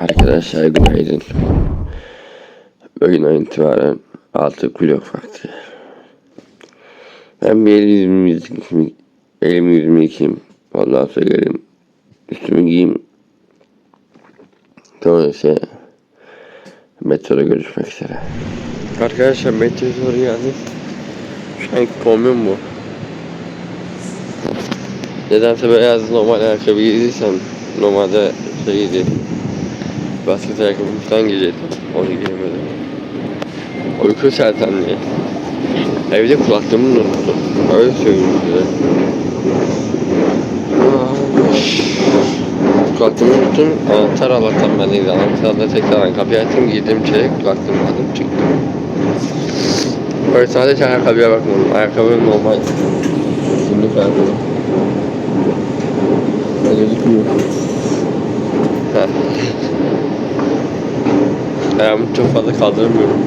Arkadaşlar günaydın. Bugünden itibaren artık vlog vakti. Ben bir elimi yüzümü, elimi yüzümü yıkayayım. Ondan sonra geleyim. Üstümü giyeyim. Sonra ise metroda görüşmek üzere. Arkadaşlar metroya doğru geldik. Şu an kombim bu. Nedense beyaz normal ayakkabı giydiysem normalde şeydi basket ayakkabı falan giyecektim. Onu giyemedim. Uyku sersemliği. Evde kulaklığımı unuttum. Öyle söyleyeyim size. Kulaklığımı unuttum. Anahtar Allah'tan bendeydi. Anahtarla tekrardan kapıyı açtım. Giydim çeyrek kulaklığımı aldım çıktım. Böyle sadece ayakkabıya bakmadım. Ayakkabı normal. Günlük ayakkabı. Heh. Ayağımı çok fazla kaldıramıyorum.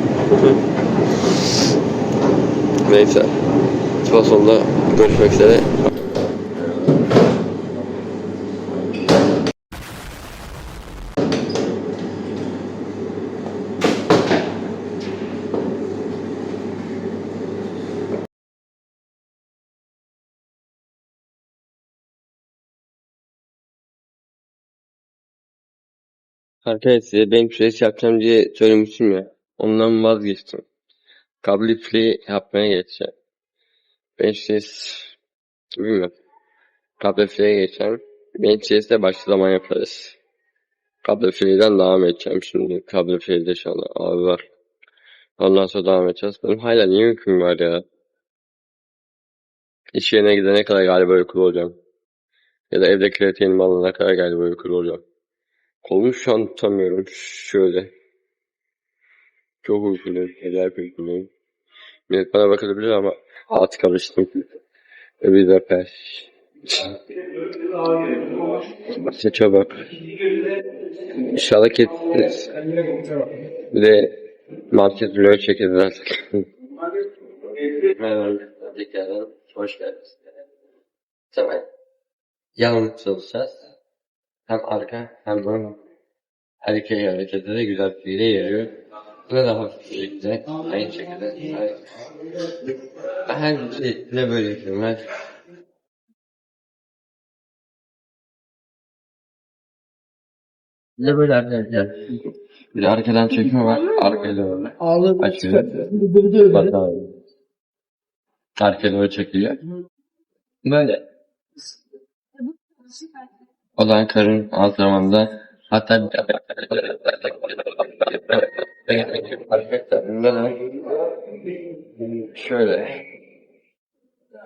Neyse. Spor sonunda görüşmek üzere. Arkadaşlar size benim süresi yapacağım diye söylemiştim ya. Ondan vazgeçtim. Kablo free yapmaya geçeceğim. Ben süresi bilmiyorum. Kablo free'ye geçeceğim. Ben süresi de başka zaman yaparız. Kablo free'den devam edeceğim şimdi. Kablo free'de şu anda abi var. Ondan sonra devam edeceğiz. Benim hala niye uykum var ya? İş yerine gidene kadar galiba uykulu olacağım. Ya da evde kreatinimi alana kadar galiba uykulu olacağım. An tutamıyorum. Şöyle. Çok uykuluyum. Acayip uykuluyum. Millet bana bakabilir ama at karıştım. Ve bir de peş. Seçe bak. İnşallah kesiniz. Bir de market vlog çekeriz artık. Merhaba. Hoş geldiniz. Tamam. Yanımda çalışacağız. Hem arka hem ön her iki harekette de güzel bir hile yarıyor. Buna da hafif bir şekilde aynı şekilde her şekilde böyle. Ben bir de böyle arkadaşlar. Bir de arkadan çekme var. Arkaya doğru. Ağlı Açıyor. Böyle. Bak abi. Arkaya doğru çekiliyor. Böyle. O da karın antrenmanında hatta arkadaşlar şöyle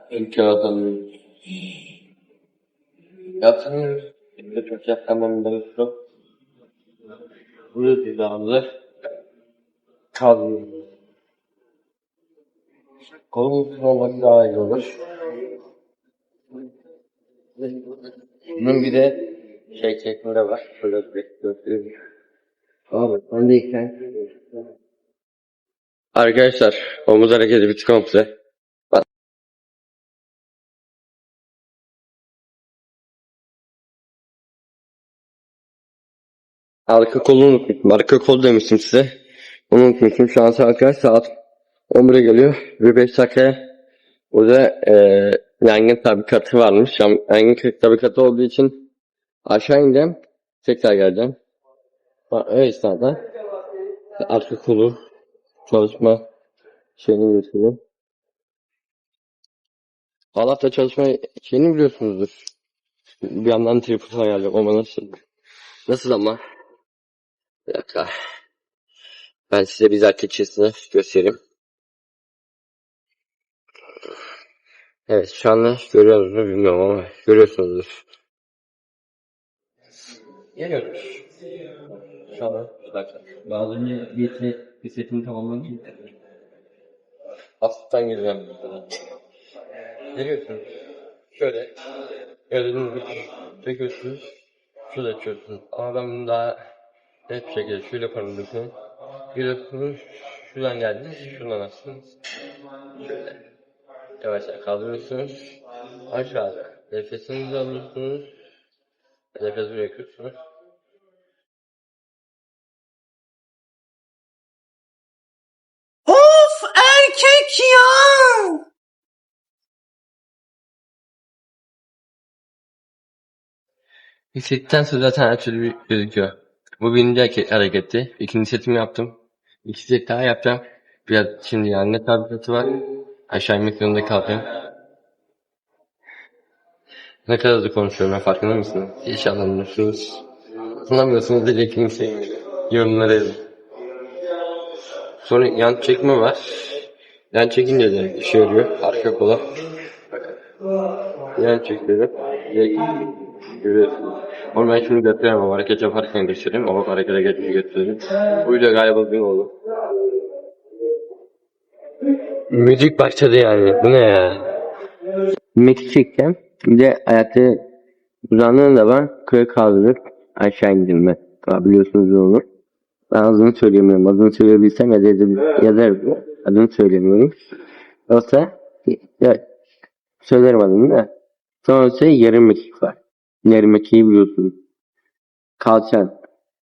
ilk adım yaptığınız bir çok yapmamda yok. Burada dizamızı kaldırıyoruz. Kolumuz olmak daha iyi olur. Bunun bir de şey şeklinde var. Şöyle göstereyim. Abi ben de ekran. Arkadaşlar omuz hareketi bitti komple. Arka kolu unutmuşum. Arka kol demiştim size. Onu unutmuşum. Şu an saat kaç? Saat 11'e geliyor. Bir 5 dakika Burada eee yangın tabikatı varmış. Yangın tabikatı olduğu için aşağı ineceğim. Tekrar geleceğim. Öyle esnada arka kolu çalışma şeyini göstereyim. Halatla çalışma şeyini biliyorsunuzdur. Bir yandan tripod ayarlıyorum ama nasıl? Nasıl ama? Bir dakika. Ben size bizzat keçesini göstereyim. Evet şu anda görüyorsunuz mu bilmiyorum ama görüyorsunuzdur. Geliyoruz. Şu anda bir dakika. Az önce bir, set, bir setini tamamladım. Hafiften gireceğim. Geliyorsunuz. Şöyle. Gördüğünüz gibi çekiyorsunuz. Şurada açıyorsunuz. Ama ben bunu daha net bir şekilde şöyle yaparım düşünün. Giriyorsunuz. Şuradan geldiniz. Şuradan açtınız. Şöyle. Yavaş yavaş kaldırıyorsunuz. Aşağıda. Nefesinizi alıyorsunuz. Nefes bırakıyorsunuz. Of erkek ya. Hissettikten sonra zaten her türlü gözüküyor. Bu birinci hareket, hareketti. İkinci setimi yaptım. İki set daha yapacağım. Biraz şimdi yani ne tabiatı var. Aşağı inmek zorunda kalacağım. Ne kadar hızlı konuşuyorum farkında mısınız? Hiç anlamıyorsunuz. Anlamıyorsunuz diye kimse yorumlara yazın. Sonra yan çekme var. Yan çekince de işe yarıyor. Arka kola. Yan çekiyorum. Direkt görüyorsunuz. Onu ben şimdi götüremem hareket yaparken göstereyim. Ama harekete geçmiş göstereyim. Bu video galiba gün oldu. Müzik başladı yani. Bu ne ya? Mekik çekeceğim. Bir de ayakta uzandığım zaman kıra kaldırıp aşağı indirme. Daha biliyorsunuz olur. Ben adını söyleyemiyorum. Adını söyleyebilsem ya da yazarım. Adını söylemiyorum. Yoksa ya, söylerim adını da. Sonrası yarım mekik var. Yarım mekiği biliyorsunuz. Kalçan.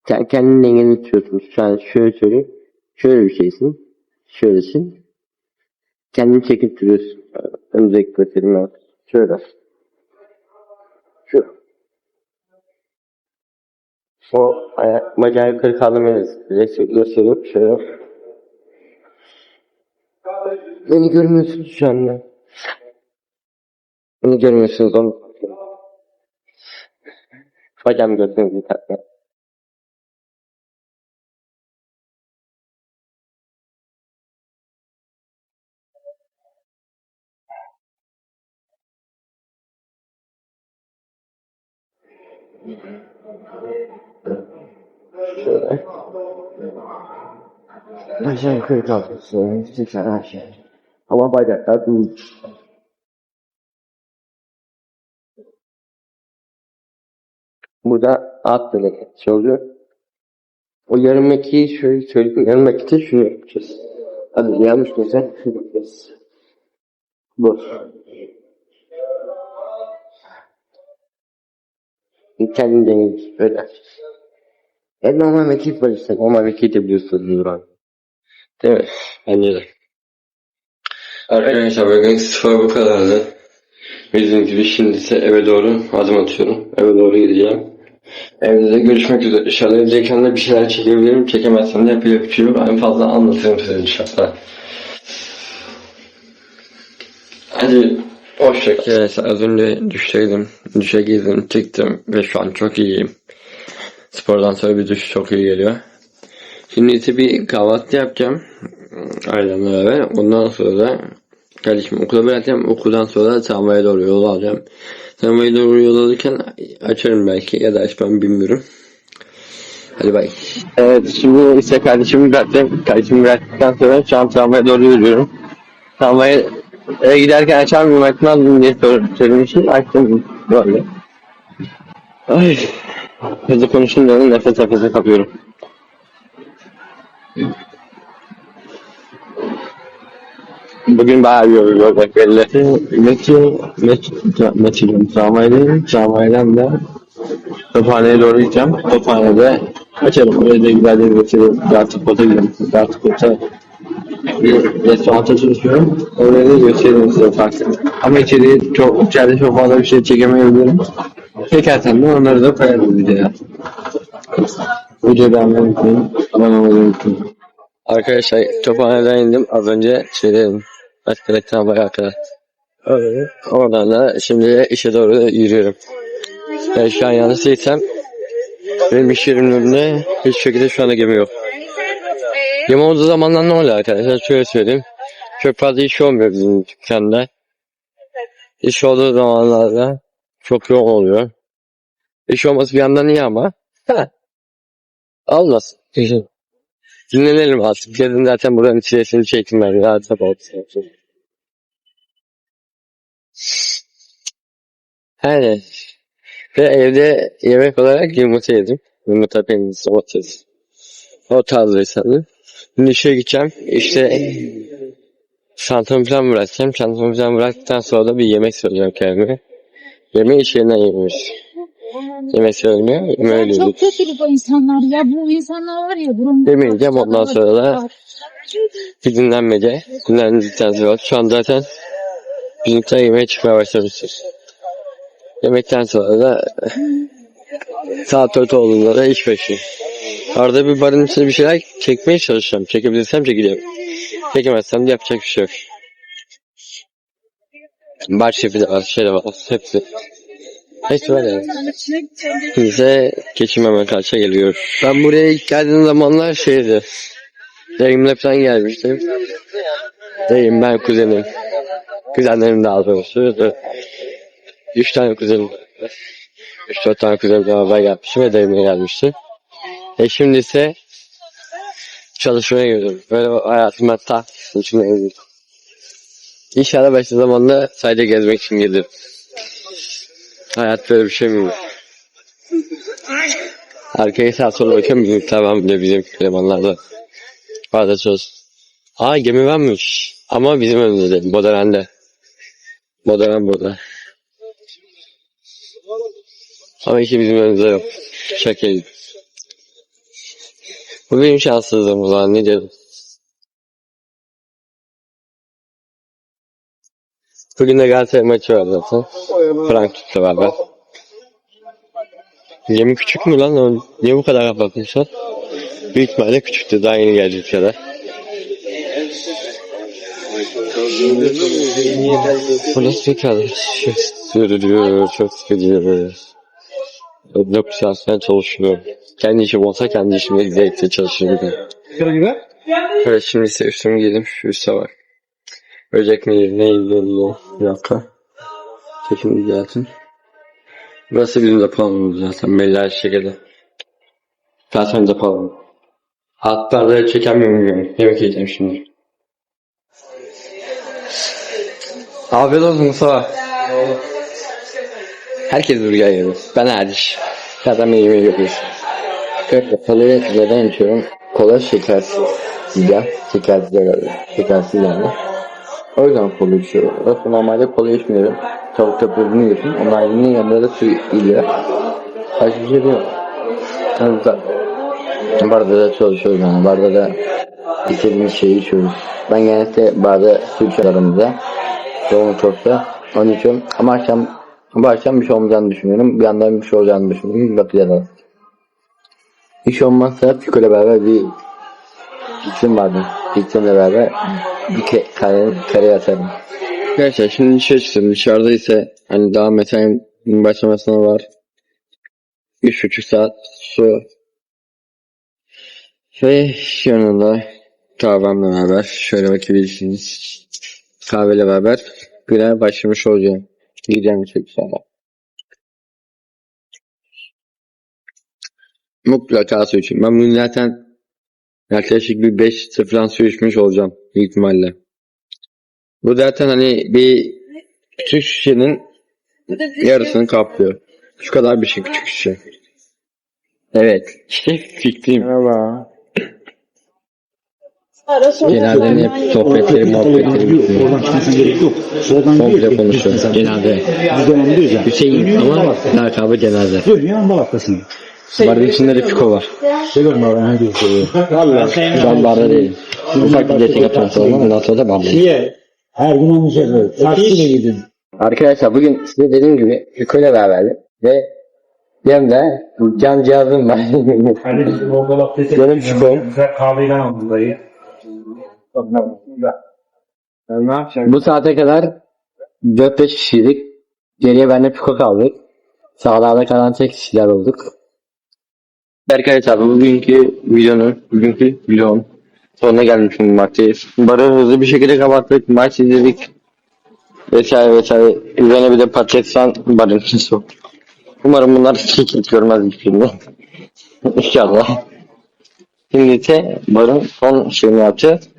Sen kendin dengeni tutuyorsun. Şu an şöyle söyleyeyim. Şöyle bir şeysin. Şöylesin. Kendini çekip duruyorsun. Önümüzdeki göstereyim ben. Şöyle. Şu. O ayak, bacağı yukarı kaldırmayız. Göstereyim. Şöyle. Beni görmüyorsunuz şu anda. Beni görmüyorsunuz onu. Bacağımı gördüğünüz bir tatlı. Şöyle. Aşağı yukarı kalkıyorsun. Tekrar aşağı. Ama bacaklar dur. Burada alt hareketi oluyor. O yarım mekiği şöyle söyleyeyim. Yarım mekikte şunu yapacağız. Hadi yanlış mesela şunu yapacağız. Bu. Kendin dengeli böyle. E normal mekik var işte. Normal mekiği de biliyorsunuz Nurhan. Değil mi? Bence de. Arkadaşlar bugün spor bu kadardı. Bildiğiniz gibi şimdi ise eve doğru adım atıyorum. Eve doğru gideceğim. Evde de görüşmek üzere. İnşallah evdeyken de bir şeyler çekebilirim. Çekemezsem de yapacak bir şey yok. En fazla anlatırım size inşallah. Hadi hoşçakalın. Arkadaşlar az önce düşteydim. Duşa girdim, çıktım ve şu an çok iyiyim. Spordan sonra bir duş çok iyi geliyor. Şimdi ise bir kahvaltı yapacağım. Ailemle beraber. Ondan sonra da kardeşim okula bırakacağım. Okuldan sonra tramvaya doğru yol alacağım. Tramvaya doğru yol alırken açarım belki ya da açmam bilmiyorum. Hadi bay. Evet şimdi ise kardeşimi bıraktım. Kardeşimi bıraktıktan sonra şu an tramvaya doğru yürüyorum. Tramvaya eve giderken açar mıyım açmaz diye sor söylemiştim. Açtım böyle. Ay. Hızlı konuşunca da nefes nefese kapıyorum. Bugün bayağı bir yol olacak belli. Metro, metro, metro, tramvaydayım. Tramvaydan da Tophane'ye doğru gideceğim. Tophane'de açarım. Öyle de güzel bir götürüyorum. Dartıkot'a gidiyorum. Dartıkot'a bir restoranta çalışıyorum. Oraya da gösteririm size farklı. Ama içeriği çok, içeride çok fazla bir şey çekemeyebilirim. Çekersem de onları da koyarım videoya. Videoyu beğenmeyi unutmayın. Abone olmayı unutmayın. Arkadaşlar Tophane'den indim. Az önce şey dedim. Başka reklam var arkadaşlar. Öyle. Oradan da şimdi işe doğru yürüyorum. Ben şu an yanlış değilsem benim iş yerimin önünde hiç şekilde şu anda gemi yok. Gemi olduğu zamanlar ne oluyor arkadaşlar? Şöyle söyleyeyim. Çok fazla iş olmuyor bizim dükkanda. İş olduğu zamanlarda çok yoğun oluyor. İş olması bir yandan iyi ama. Ha. Olmasın. Dinlenelim artık. Yarın zaten buranın çilesini çektim ben. Rahat olsun. Yani ve evde yemek olarak yumurta yedim. Yumurta peynir, domates. O tarz insanı. Şimdi işe gideceğim. İşte çantamı falan bırakacağım. Çantamı falan bıraktıktan sonra da bir yemek söyleyeceğim kendime. Yemeği iş yerinden yemiş. Yemesi ölmüyor. Yeme Çok ölüyoruz. kötü bu insanlar ya. Bu insanlar var ya. Burun Demeyeceğim ondan sonra da bir dinlenmece. Dinlendikten sonra şu an zaten bizimkiler yemeğe çıkmaya başlamıştır. Yemekten sonra da saat 4 olduğunda da iş başı. Arada bir barın içinde bir şeyler çekmeye çalışacağım. Çekebilirsem çekeceğim. Çekemezsem de yapacak bir şey yok. Bar şefi de var, şey de var, hepsi. Hepsi var yani. Bize geçinmeme karşı geliyor. Ben buraya ilk geldiğim zamanlar şeydi. Dayımla falan gelmiştim. Dayım ben kuzenim. Kuzenlerim daha doğrusu. Üç tane kuzenim. Üç dört tane kuzenim beraber gelmiştim ve dayımla gelmiştim. E şimdi ise çalışmaya gidiyorum. Böyle hayatım ben ta içine gidiyorum. İnşallah başka zamanda sadece gezmek için gelirim. Hayat böyle bir şey mi? Arkaya sağa sola bakıyorum tamam bile bizim elemanlarda. Fazla söz. Aa gemi varmış. Ama bizim önümüzde değil. Modelen'de. Modelen burada. Ama işte bizim önümüzde yok. Şaka. Bu benim şanssızlığım zaman ne diyorum. Bugün de Galatasaray maçı var zaten. Frankfurt'la beraber. Gemi küçük mü lan? Niye bu kadar kapatmışlar? Büyük ihtimalle küçüktü. Daha yeni gelecek ya da. Bu nasıl bir kadar? Çok sürüyor, çok sıkıcı. Yok şahsen çalışıyorum. Kendi işim olsa kendi işimde zevkle çalışırım. Evet şimdi ise üstümü giydim. Şu üste var. Böcek neydi neydi neydi. Bir dakika. Çekim gelsin. Burası bizim depolumuz zaten belli her şekilde. Zaten depolum. Hatta da çekemiyorum. Yemek yiyeceğim şimdi. Afiyet olsun Mustafa. Herkes burger yiyor. Ben hariç. Zaten beni yemeği yapıyoruz. Evet, kolayı neden içiyorum? Kola şekersiz. Güzel. Şekersiz herhalde. Şekersiz yani. O yüzden kola içiyorum. Yoksa normalde kola içmiyorum. Tavuk tapırını yiyorsun. Onun ayrının yanında da su geliyor. Başka bir şey yok. Yüzden barda da çalışıyoruz yani. Barda da istediğimiz şeyi içiyoruz. Ben genellikle barda su içiyorum aramızda. Yoğun çoksa onu içiyorum. Ama akşam bu akşam bir şey olmayacağını düşünüyorum. Bir yandan bir şey olacağını düşünüyorum. Bakacağız. Hiç olmazsa Pico'yla beraber bir fikrim vardı. Fikrimle beraber bir ke kare, kare atarım. Arkadaşlar şimdi dışarı çıktım. Dışarıda ise hani daha mesainin başlamasına var. Üç buçuk saat su. Ve yanında kahvemle beraber şöyle bakabilirsiniz. Kahveyle beraber güne başlamış olacağım. Gideceğim çok sonra. Mutlaka su için. Ben bugün zaten yaklaşık bir 5 falan su içmiş olacağım büyük ihtimalle. Bu zaten hani bir küçük şişenin yarısını kaplıyor. Şu kadar bir şey küçük şişe. Evet. İşte fikrim. Merhaba. Genelde hep sohbetleri, muhabbetleri bitiyor. Oradan çıkmasına gerek yok. Oradan Komple diyor ki, konuşuyor. Genelde. Biz de onu diyoruz ya. Hüseyin ama lakabı cenaze. Söylüyor ama balaktasın. Barın içinde de Fiko var. Seviyorum abi. Hadi söylüyor. Valla. Ben barda değilim. Ufak bir dating atıyorum sonra ondan sonra da Niye? Her gün onu söylüyor. Taksiyle gidin. Arkadaşlar bugün size dediğim gibi Fiko ile beraberdim. Ve yanımda can cihazım var. Kardeşim o dolap sesi. Canım Fiko'm. Güzel kahveyle aldım dayı. Ne? Bu saate kadar 4-5 kişiydik. Geriye benle Fiko kaldık. Sağlarda kalan tek kişiler olduk. Arkadaşlar bugünkü videonun, bugünkü vlogun sonuna gelmiş bulunmaktayız. Barı hızlı bir şekilde kapattık, maç izledik. Vesaire vesaire. Üzerine bir de Pakistan barın su. Umarım bunlar hiç görmez hiçbirini. İnşallah. Şimdi ise barın son şeyini yapacağız.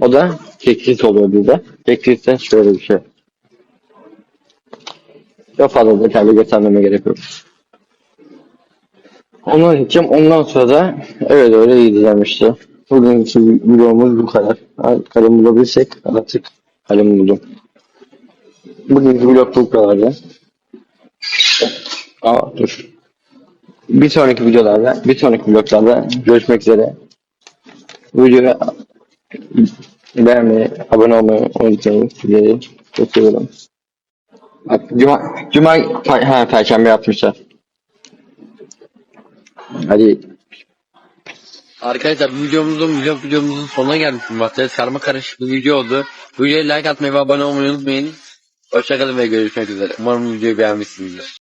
O da teklis oluyor bize. Teklisten şöyle bir şey. Çok fazla detaylı göstermeme gerek yok. Onu gideceğim. Ondan sonra da evet öyle gideceğim işte. Bugünkü videomuz bu kadar. Kalem bulabilirsek artık kalem buldum. Bugünkü vlog bu kadardı. Aa dur. Bir sonraki videolarda, bir sonraki vloglarda görüşmek üzere. Videoya beğenmeyi, abone olmayı unutmayın. Sizleri çok seviyorum. Cuma, Cuma, ha, Perşembe yapmışlar. Hadi. Arkadaşlar videomuzun, vlog videomuzun sonuna geldik. Maddeniz karma karışık bir video oldu. Videoya like atmayı ve abone olmayı unutmayın. Hoşçakalın ve görüşmek üzere. Umarım videoyu beğenmişsinizdir.